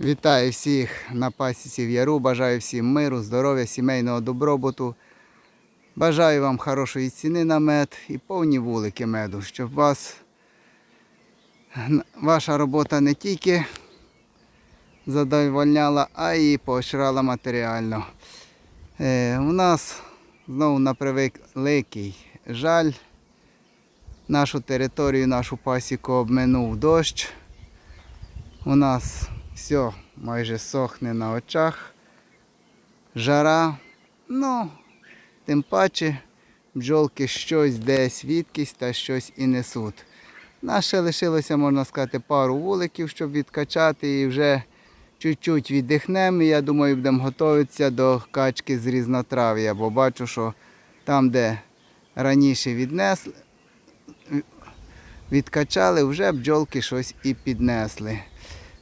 Вітаю всіх на пасіці в Яру. Бажаю всім миру, здоров'я, сімейного добробуту. Бажаю вам хорошої ціни на мед і повні вулики меду, щоб вас ваша робота не тільки задовольняла, а й поощряла матеріально. Е, у нас знову на превеликий жаль. Нашу територію, нашу пасіку обминув дощ. У нас все майже сохне на очах. Жара. Ну, тим паче бджолки щось десь відкись та щось і несуть. Нас ще лишилося, можна сказати, пару вуликів, щоб відкачати і вже чуть-чуть віддихнемо. І я думаю, будемо готуватися до качки з різнотрав'я, бо бачу, що там, де раніше віднесли, відкачали, вже бджолки щось і піднесли.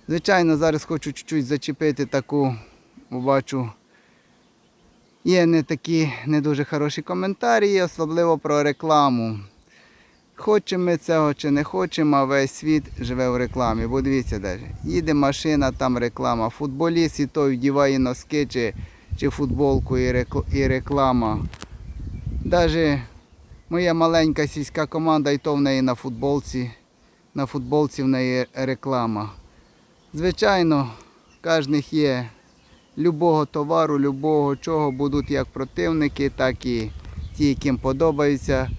Звичайно, зараз хочу чуть-чуть зачепити таку, бачу, є не такі не дуже хороші коментарі, особливо про рекламу. Хочемо ми цього чи не хочемо, а весь світ живе в рекламі. Бо дивіться, даже, їде машина, там реклама. Футболіст і той вдіває носки чи, чи футболку і, реклама. Даже моя маленька сільська команда, і то в неї на футболці, на футболці в неї реклама. Звичайно, кожних є любого товару, любого чого будуть як противники, так і ті, яким подобаються.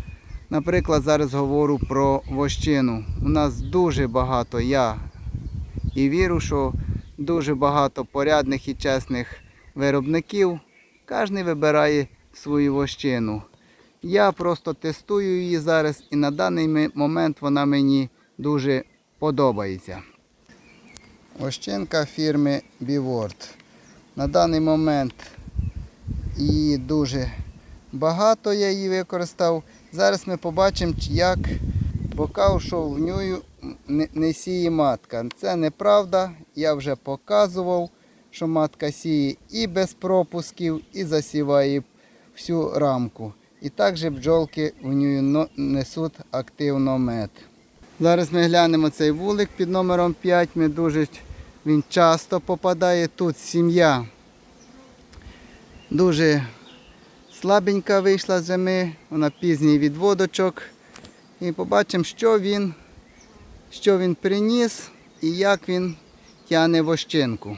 Наприклад, зараз говорю про вощину. У нас дуже багато, я і вірю, що дуже багато порядних і чесних виробників. Кожен вибирає свою вощину. Я просто тестую її зараз і на даний момент вона мені дуже подобається. Ощинка фірми Біворд. На даний момент її дуже багато я її використав. Зараз ми побачимо, як нього не, не сіє матка. Це неправда. Я вже показував, що матка сіє і без пропусків, і засіває всю рамку. І також бджолки в нього несуть активно мед. Зараз ми глянемо цей вулик під номером 5. Ми дуже він часто попадає. Тут сім'я дуже слабенька вийшла з зими, вона пізній відводочок. І побачимо, що він, що він приніс і як він тягне вощинку.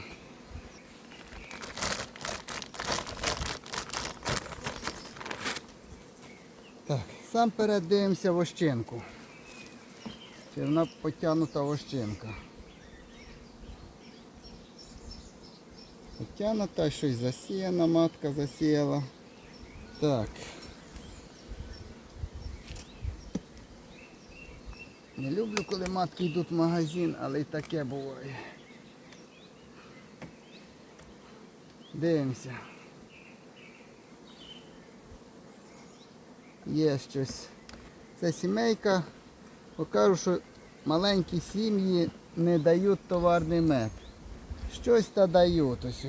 Так, сам перед дивимося вощинку. Чи вона потягнута вощинка. Потягнута, щось засіяна, матка засіяла. Так. Не люблю, коли матки йдуть в магазин, але й таке буває. Дивимося. Є щось. Це сімейка. Покажу, що маленькі сім'ї не дають товарний мед. Щось та дають ось.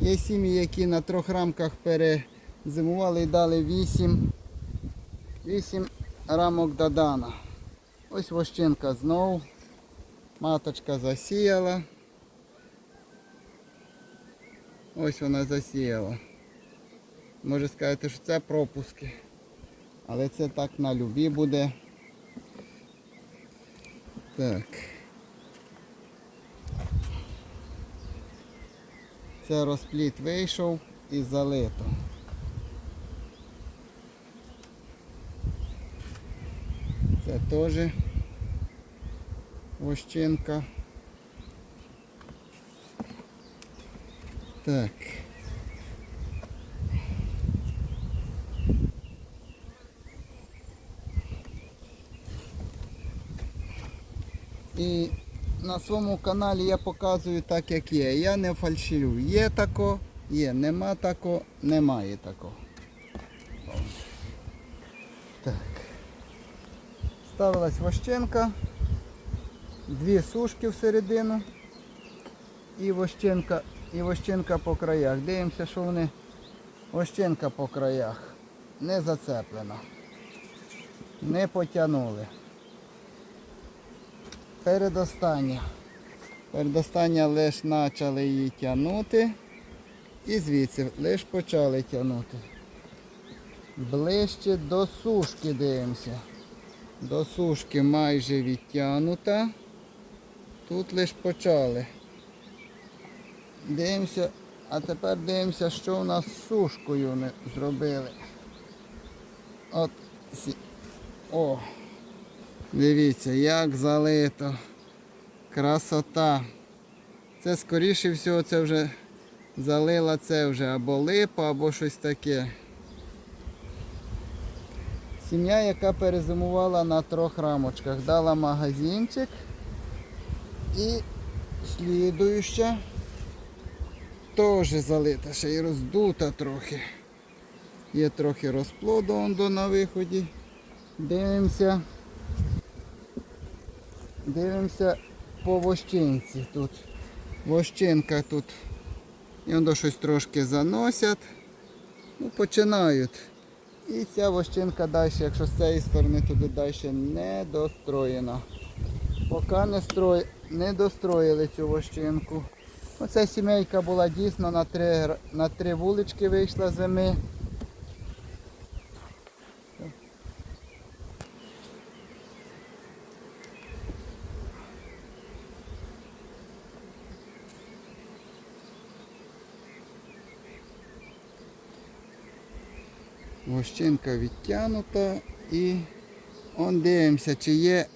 Є сім'ї, які на трьох рамках перезимували і дали 8, 8 рамок додана. Ось вощинка знов. Маточка засіяла. Ось вона засіяла. Може сказати, що це пропуски. Але це так на любі буде. Так. Це розпліт вийшов і залито. Це теж вощинка. Так. І на своєму каналі я показую так, як є. Я не фальширю. Є тако, є, нема тако, немає тако. Так. Ставилась вощенка, дві сушки всередину і вощенка, і вощенка по краях. Дивимося, що вони вощенка по краях. Не зацеплена. Не потягнули. Передостання. Передостання лише почали її тягнути. І звідси лише почали тягнути. Ближче до сушки дивимося. До сушки майже відтягнута. Тут лише почали. Дивимося, а тепер дивимося, що у нас з сушкою не зробили. От О! Дивіться, як залито. Красота. Це скоріше всього це вже залила це вже або липа, або щось таке. Сім'я, яка перезимувала на трьох рамочках, дала магазинчик і слідуюча теж залита, ще й роздута трохи. Є трохи розплоду он до на виході. Дивимося. Дивимося по вощинці тут. Вощинка тут. І воно щось трошки заносять. Ну, починають. І ця вощинка далі, якщо з цієї сторони туди далі не достроєна. Поки не, строй... не достроїли цю вощинку. Оця сімейка була дійсно на три, на три вулички вийшла зими. Вощинка відтягнута і он дивимося, чи є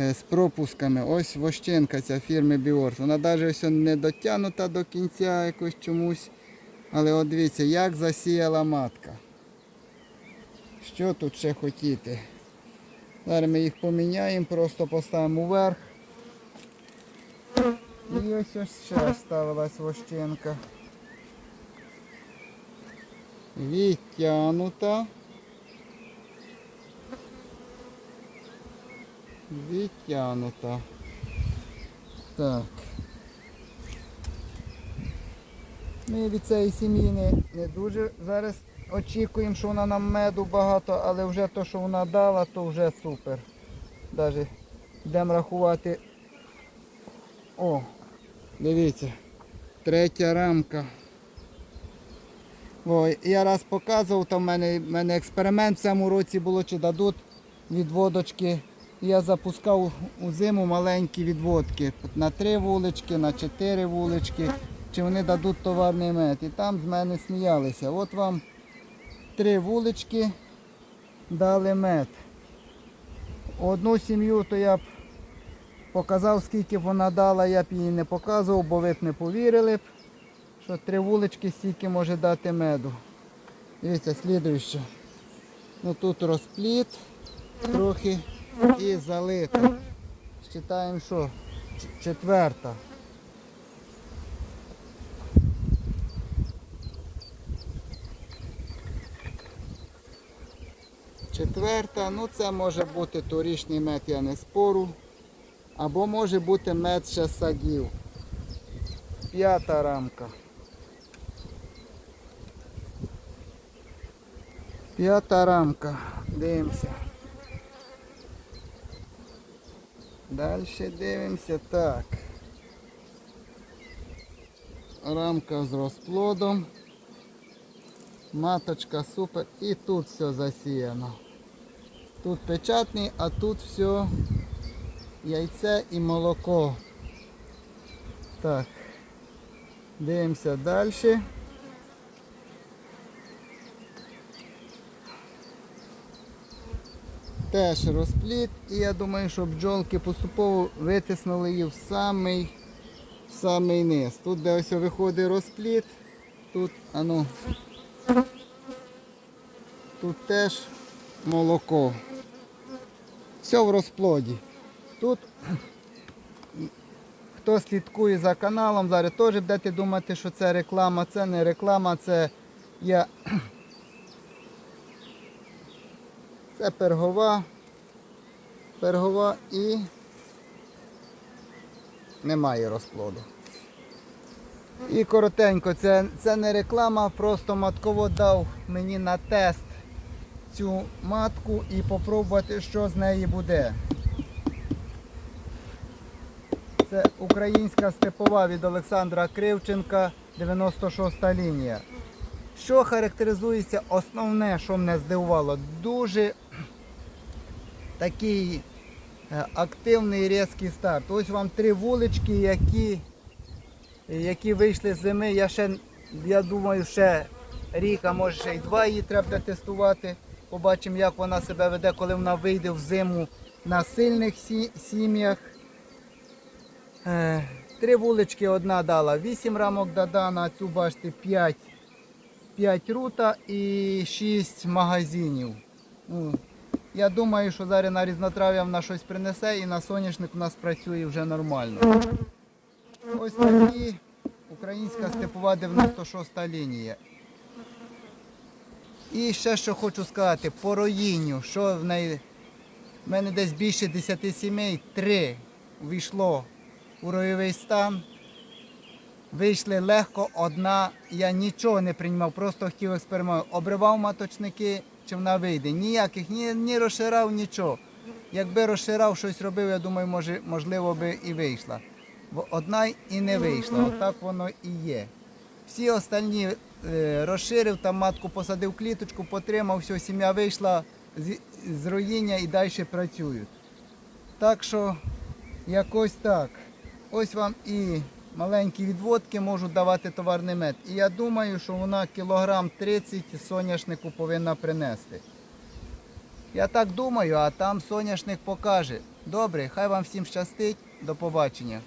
е, з пропусками. Ось вощинка ця фірми Біорс. Вона навіть не дотягнута до кінця якось чомусь. Але от дивіться, як засіяла матка. Що тут ще хотіти? Зараз ми їх поміняємо, просто поставимо вверх. І ось ось ще ставилась вощинка. Відтягнута. Відтягнута. Так. Ми від цієї сім'ї не, не дуже зараз очікуємо, що вона нам меду багато, але вже то, що вона дала, то вже супер. Даже йдемо рахувати. О, дивіться, третя рамка. Ой, я раз показував, там в мене, в мене експеримент в цьому році було, чи дадуть відводочки. Я запускав у зиму маленькі відводки на три вулички, на чотири вулички, чи вони дадуть товарний мед. І там з мене сміялися. От вам три вулички дали мед. Одну сім'ю то я б показав, скільки вона дала, я б її не показував, бо ви б не повірили б що три вулички стільки може дати меду. Дивіться, слідуюче. Ну тут розпліт трохи і залито. Считаємо, що четверта. Четверта, ну це може бути торічний мед, я не спору. Або може бути мед ще садів. П'ята рамка. П'ята рамка. Дивимося. Далі дивимося. Так. Рамка з розплодом. Маточка супер. І тут все засіяно. Тут печатний, а тут все яйце і молоко. Так. Дивимося далі. Теж розпліт. І я думаю, що бджолки поступово витиснули її в самий, в самий низ. Тут де ось виходить розпліт, тут, ану, тут теж молоко. Все в розплоді. Тут хто слідкує за каналом, зараз теж будете думати, що це реклама. Це не реклама, це я. Це пергова. Пергова і немає розплоду. І коротенько, це, це не реклама, просто матковод дав мені на тест цю матку і попробувати, що з неї буде. Це українська степова від Олександра Кривченка, 96 лінія. Що характеризується основне, що мене здивувало, дуже такий е, активний різкий старт. Ось вам три вулички, які, які вийшли з зими. Я ще, я думаю, ще рік, а може ще й два її треба тестувати. Побачимо, як вона себе веде, коли вона вийде в зиму на сильних сім'ях. Е, Три вулички одна дала 8 рамок додана, цю бачите 5, 5 рута і 6 магазинів. Я думаю, що зараз на різнотрав'я вона щось принесе і на соняшник у нас працює вже нормально. Ось такі українська степова 96 лінія. І ще що хочу сказати, по роїнню, що в неї в мене десь більше 10 сімей, 3 війшло у ройовий стан. Вийшли легко, одна, я нічого не приймав, просто хотів експеримент. Обривав маточники, чи вона вийде. Ніяких, ні, ні розширав, нічого. Якби розширав, щось робив, я думаю, може, можливо би і вийшла. Бо одна і не вийшла, отак воно і є. Всі остальні е, розширив, там матку посадив кліточку, потримав, все, сім'я вийшла з, з руїння і далі працюють. Так що якось так. Ось вам і маленькі відводки можуть давати товарний мед. І я думаю, що вона кілограм 30 соняшнику повинна принести. Я так думаю, а там соняшник покаже. Добре, хай вам всім щастить. До побачення.